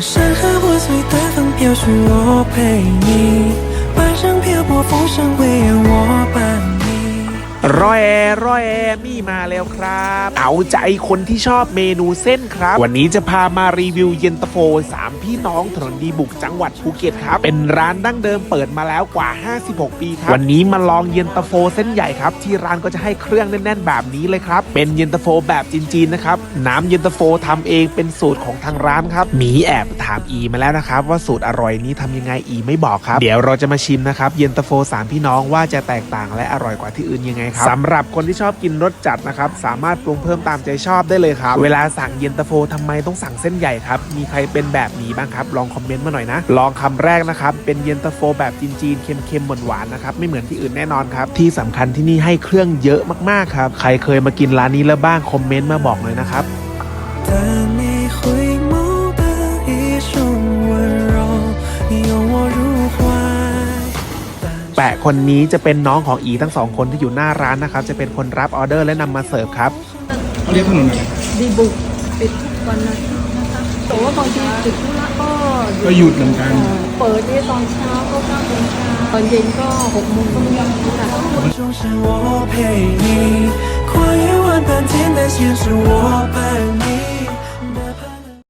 山河破碎的风飘絮，我陪你。半生漂泊，浮生未央我伴。 รอยแอรอยแอมี่มาแล้วครับ เอาใจคนที่ชอบเมนูเส้นครับ วันนี้จะพามารีวิวเย็นตาโฟสามพี่น้องถนนดีบุกจังหวัดภูเก็ตครับ เป็นร้านดั้งเดิมเปิดมาแล้วกว่า 56 ปีครับ วันนี้มาลองเย็นตาโฟเส้นใหญ่ครับ ที่ร้านก็จะให้เครื่องแน่นๆ แบบนี้เลยครับ เป็นเย็นตาโฟแบบจีนๆนะครับ น้ำเย็นตาโฟทำเองเป็นสูตรของทางร้านครับ มีแอบถามอีมาแล้วนะครับว่าสูตรอร่อยนี้ทำยังไงอีไม่บอกครับ เดี๋ยวเราจะมาชิมนะครับ เย็นตาโฟสามพี่น้องว่าจะแตกต่างและอร่อยกว่าที่อื่นยังไงครับสำหรับคนที่ชอบกินรสจัดนะครับสามารถปรุงเพิ่มตามใจชอบได้เลยครับ เวลาสั่งเย็นตาโฟทำไมต้องสั่งเส้นใหญ่ครับ มีใครเป็นแบบนี้บ้างครับ ลองคอมเมนต์มาหน่อยนะ ลองคำแรกนะครับ เป็นเย็นตาโฟแบบจีนๆ เค็มๆ หวานๆ นะครับ ไม่เหมือนที่อื่นแน่นอนครับ ที่สำคัญที่นี่ให้เครื่องเยอะมากๆ ครับ ใครเคยมากินร้านนี้แล้วบ้าง คอมเมนต์มาบอกหน่อยนะครับ แปะคนนี้จะเป็นน้องของอีทั้งสองคนที่อยู่หน้าร้านนะครับ จะเป็นคนรับออเดอร์และนำมาเสิร์ฟครับ เขาเรียกถนนอะไร ดีบุกปิดทุกวันอาทิตย์นะคะแต่ว่าบางทีติดธุระก็ ก็หยุดเหมือนกัน เอ่อเปิดนี่ตอนเช้าก็เก้าโมงเช้าตอนเย็นก็หกโมงก็ไม่ยังค่ะ 终是我陪你，跨越万般艰难险是我伴你。